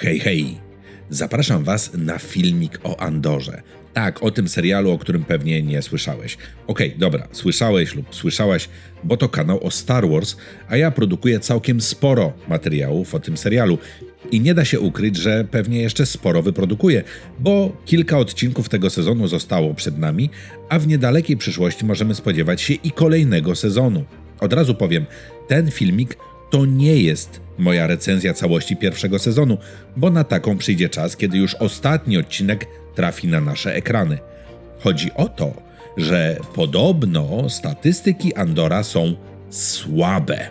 Hej, hej! Zapraszam Was na filmik o Andorze. Tak, o tym serialu, o którym pewnie nie słyszałeś. Okej, dobra, słyszałeś lub słyszałaś, bo to kanał o Star Wars, a ja produkuję całkiem sporo materiałów o tym serialu. I nie da się ukryć, że pewnie jeszcze sporo wyprodukuję, bo kilka odcinków tego sezonu zostało przed nami, a w niedalekiej przyszłości możemy spodziewać się i kolejnego sezonu. Od razu powiem, ten filmik to nie jest moja recenzja całości pierwszego sezonu, bo na taką przyjdzie czas, kiedy już ostatni odcinek trafi na nasze ekrany. Chodzi o to, że podobno statystyki Andora są słabe.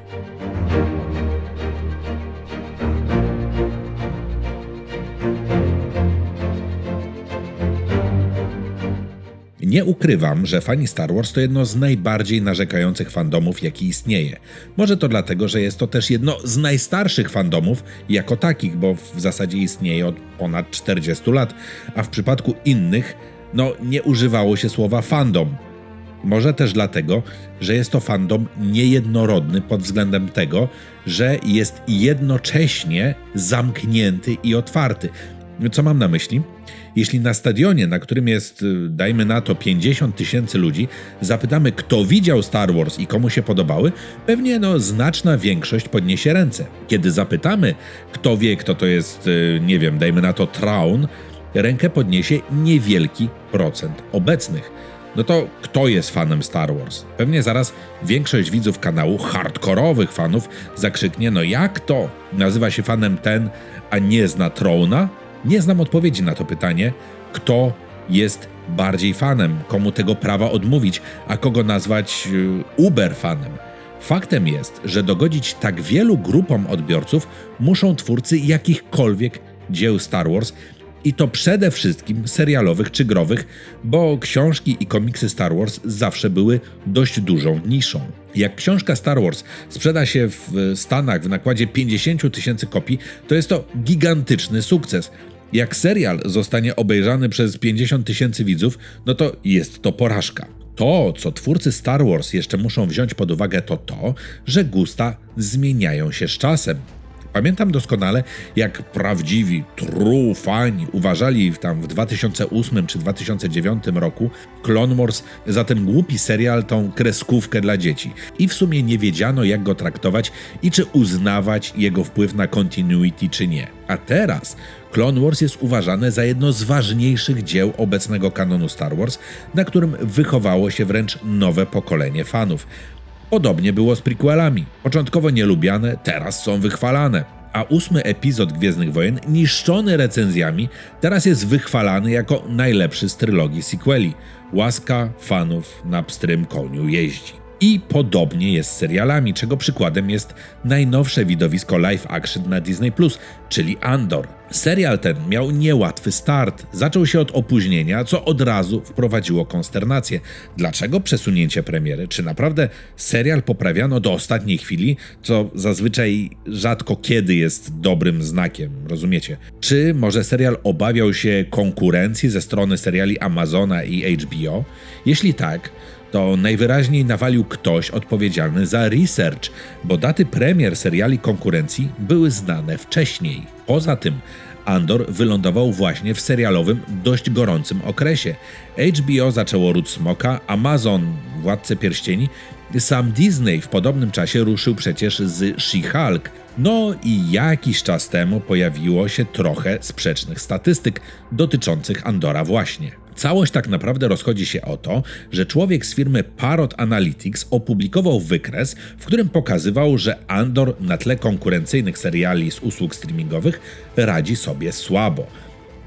Nie ukrywam, że fani Star Wars to jedno z najbardziej narzekających fandomów, jaki istnieje. Może to dlatego, że jest to też jedno z najstarszych fandomów jako takich, bo w zasadzie istnieje od ponad 40 lat, a w przypadku innych, no nie używało się słowa fandom. Może też dlatego, że jest to fandom niejednorodny pod względem tego, że jest jednocześnie zamknięty i otwarty. Co mam na myśli? Jeśli na stadionie, na którym jest, y, dajmy na to, 50 tysięcy ludzi, zapytamy, kto widział Star Wars i komu się podobały, pewnie no, znaczna większość podniesie ręce. Kiedy zapytamy, kto wie, kto to jest, y, nie wiem, dajmy na to Traun, rękę podniesie niewielki procent obecnych. No to kto jest fanem Star Wars? Pewnie zaraz większość widzów kanału, hardkorowych fanów, zakrzyknie: No jak to? Nazywa się fanem ten, a nie zna Trona? Nie znam odpowiedzi na to pytanie, kto jest bardziej fanem, komu tego prawa odmówić, a kogo nazwać y, uber fanem. Faktem jest, że dogodzić tak wielu grupom odbiorców muszą twórcy jakichkolwiek dzieł Star Wars, i to przede wszystkim serialowych czy growych, bo książki i komiksy Star Wars zawsze były dość dużą niszą. Jak książka Star Wars sprzeda się w Stanach w nakładzie 50 tysięcy kopii, to jest to gigantyczny sukces. Jak serial zostanie obejrzany przez 50 tysięcy widzów, no to jest to porażka. To, co twórcy Star Wars jeszcze muszą wziąć pod uwagę, to to, że gusta zmieniają się z czasem. Pamiętam doskonale, jak prawdziwi, true fani uważali tam w 2008 czy 2009 roku Clone Wars za ten głupi serial, tą kreskówkę dla dzieci. I w sumie nie wiedziano, jak go traktować i czy uznawać jego wpływ na continuity, czy nie. A teraz Clone Wars jest uważane za jedno z ważniejszych dzieł obecnego kanonu Star Wars, na którym wychowało się wręcz nowe pokolenie fanów. Podobnie było z prequelami. Początkowo nielubiane, teraz są wychwalane. A ósmy epizod Gwiezdnych Wojen, niszczony recenzjami, teraz jest wychwalany jako najlepszy z trylogii sequeli. Łaska fanów na pstrym koniu jeździ. I podobnie jest z serialami, czego przykładem jest najnowsze widowisko live action na Disney czyli Andor. Serial ten miał niełatwy start. Zaczął się od opóźnienia, co od razu wprowadziło konsternację. Dlaczego przesunięcie premiery? Czy naprawdę serial poprawiano do ostatniej chwili, co zazwyczaj rzadko kiedy jest dobrym znakiem, rozumiecie? Czy może serial obawiał się konkurencji ze strony seriali Amazona i HBO? Jeśli tak, to najwyraźniej nawalił ktoś odpowiedzialny za research, bo daty premier seriali konkurencji były znane wcześniej. Poza tym, Andor wylądował właśnie w serialowym, dość gorącym okresie. HBO zaczęło Ród Smoka, Amazon Władcę Pierścieni, sam Disney w podobnym czasie ruszył przecież z She-Hulk. No i jakiś czas temu pojawiło się trochę sprzecznych statystyk dotyczących Andora właśnie. Całość tak naprawdę rozchodzi się o to, że człowiek z firmy Parrot Analytics opublikował wykres, w którym pokazywał, że Andor na tle konkurencyjnych seriali z usług streamingowych radzi sobie słabo.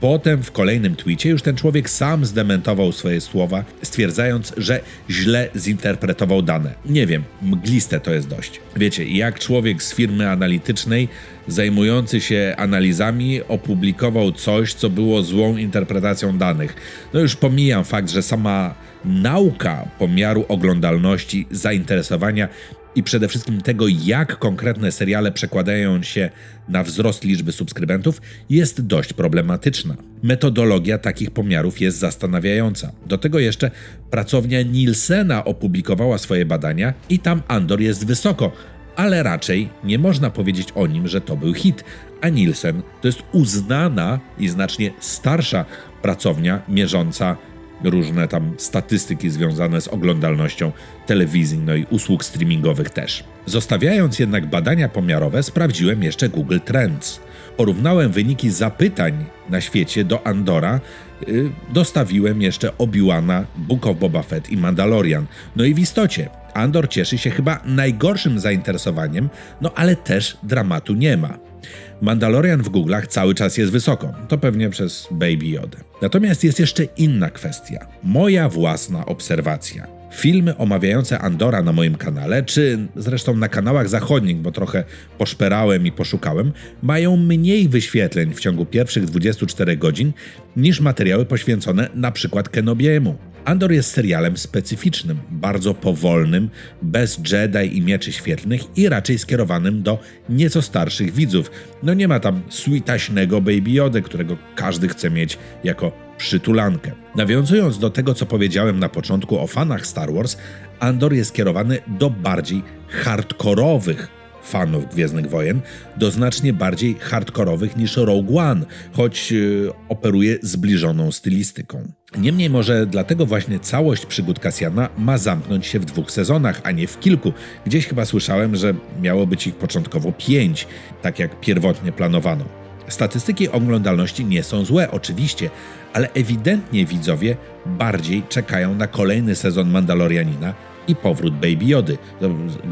Potem w kolejnym twicie już ten człowiek sam zdementował swoje słowa, stwierdzając, że źle zinterpretował dane. Nie wiem, mgliste to jest dość. Wiecie, jak człowiek z firmy analitycznej zajmujący się analizami opublikował coś, co było złą interpretacją danych. No już pomijam fakt, że sama nauka pomiaru oglądalności, zainteresowania i przede wszystkim tego, jak konkretne seriale przekładają się na wzrost liczby subskrybentów, jest dość problematyczna. Metodologia takich pomiarów jest zastanawiająca. Do tego jeszcze pracownia Nielsena opublikowała swoje badania i tam Andor jest wysoko, ale raczej nie można powiedzieć o nim, że to był hit. A Nielsen to jest uznana i znacznie starsza pracownia mierząca różne tam statystyki związane z oglądalnością telewizji, no i usług streamingowych też. Zostawiając jednak badania pomiarowe, sprawdziłem jeszcze Google Trends. Porównałem wyniki zapytań na świecie do Andora, yy, dostawiłem jeszcze Obi-Wana, Book of Boba Fett i Mandalorian. No i w istocie, Andor cieszy się chyba najgorszym zainteresowaniem, no ale też dramatu nie ma. Mandalorian w Google'ach cały czas jest wysoko. To pewnie przez Baby Yoda. Natomiast jest jeszcze inna kwestia. Moja własna obserwacja. Filmy omawiające Andora na moim kanale, czy zresztą na kanałach zachodnich, bo trochę poszperałem i poszukałem, mają mniej wyświetleń w ciągu pierwszych 24 godzin niż materiały poświęcone na przykład Kenobiemu. Andor jest serialem specyficznym, bardzo powolnym, bez Jedi i mieczy świetlnych i raczej skierowanym do nieco starszych widzów. No nie ma tam sweetaśnego Baby Yoda, którego każdy chce mieć jako przytulankę. Nawiązując do tego, co powiedziałem na początku o fanach Star Wars, Andor jest skierowany do bardziej hardkorowych fanów Gwiezdnych Wojen, do znacznie bardziej hardkorowych niż Rogue One, choć yy, operuje zbliżoną stylistyką. Niemniej może dlatego właśnie całość przygód Kasjana ma zamknąć się w dwóch sezonach, a nie w kilku. Gdzieś chyba słyszałem, że miało być ich początkowo pięć, tak jak pierwotnie planowano. Statystyki oglądalności nie są złe, oczywiście, ale ewidentnie widzowie bardziej czekają na kolejny sezon Mandalorianina i powrót Baby Jody,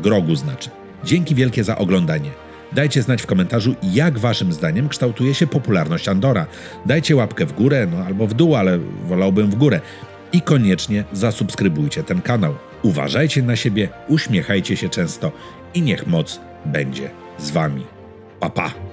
Grogu znaczy. Dzięki wielkie za oglądanie. Dajcie znać w komentarzu, jak waszym zdaniem kształtuje się popularność Andora. Dajcie łapkę w górę, no albo w dół, ale wolałbym w górę. I koniecznie zasubskrybujcie ten kanał. Uważajcie na siebie, uśmiechajcie się często i niech moc będzie z wami. Pa pa!